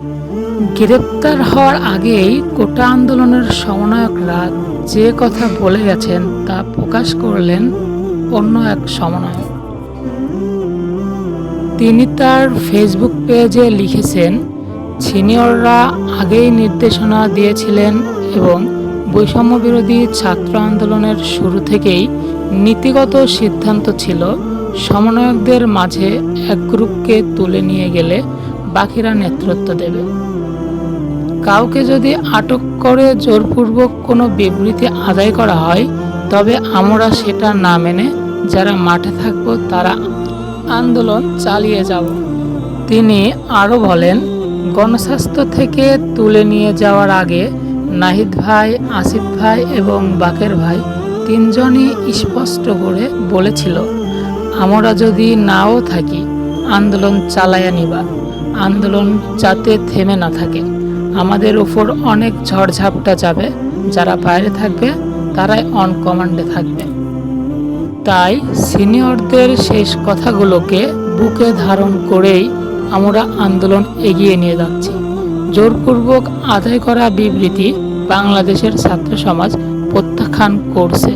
গ্রেপ্তার হওয়ার আগেই কোটা আন্দোলনের সমন্বয়করা যে কথা বলে গেছেন তা প্রকাশ করলেন অন্য এক সমন্বয়ক। তিনি তার ফেসবুক পেজে লিখেছেন, সিনিয়ররা আগেই নির্দেশনা দিয়েছিলেন এবং বৈষম্য বিরোধী ছাত্র আন্দোলনের শুরু থেকেই নীতিগত সিদ্ধান্ত ছিল সমন্বয়কদের মাঝে এক গ্রুপকে তুলে নিয়ে গেলে বাকিরা নেতৃত্ব দেবে। কাউকে যদি আটক করে জোরপূর্বক কোনো বিবৃতি আদায় করা হয়, তবে আমরা সেটা না মেনে যারা মাঠে থাকব, তারা আন্দোলন চালিয়ে যাব। তিনি আরও বলেন, গণস্বাস্থ্য থেকে তুলে নিয়ে যাওয়ার আগে নাহিদ ভাই, আসিফ ভাই এবং বাকের ভাই তিনজনই স্পষ্ট করে বলেছিল, আমরা যদি নাও থাকি আন্দোলন চালাইয়া নিবা। আন্দোলন যাতে থেমে না থাকে। আমাদের উপর অনেক ঝড়ঝাপটা যাবে। যারা বাইরে থাকবে, তারাই অন কমান্ডে থাকবে। তাই সিনিয়রদের শেষ কথাগুলোকে বুকে ধারণ করেই আমরা আন্দোলন এগিয়ে নিয়ে যাচ্ছি। জোরপূর্বক আদায় করা বিবৃতি বাংলাদেশের ছাত্র সমাজ প্রত্যাখ্যান করছে।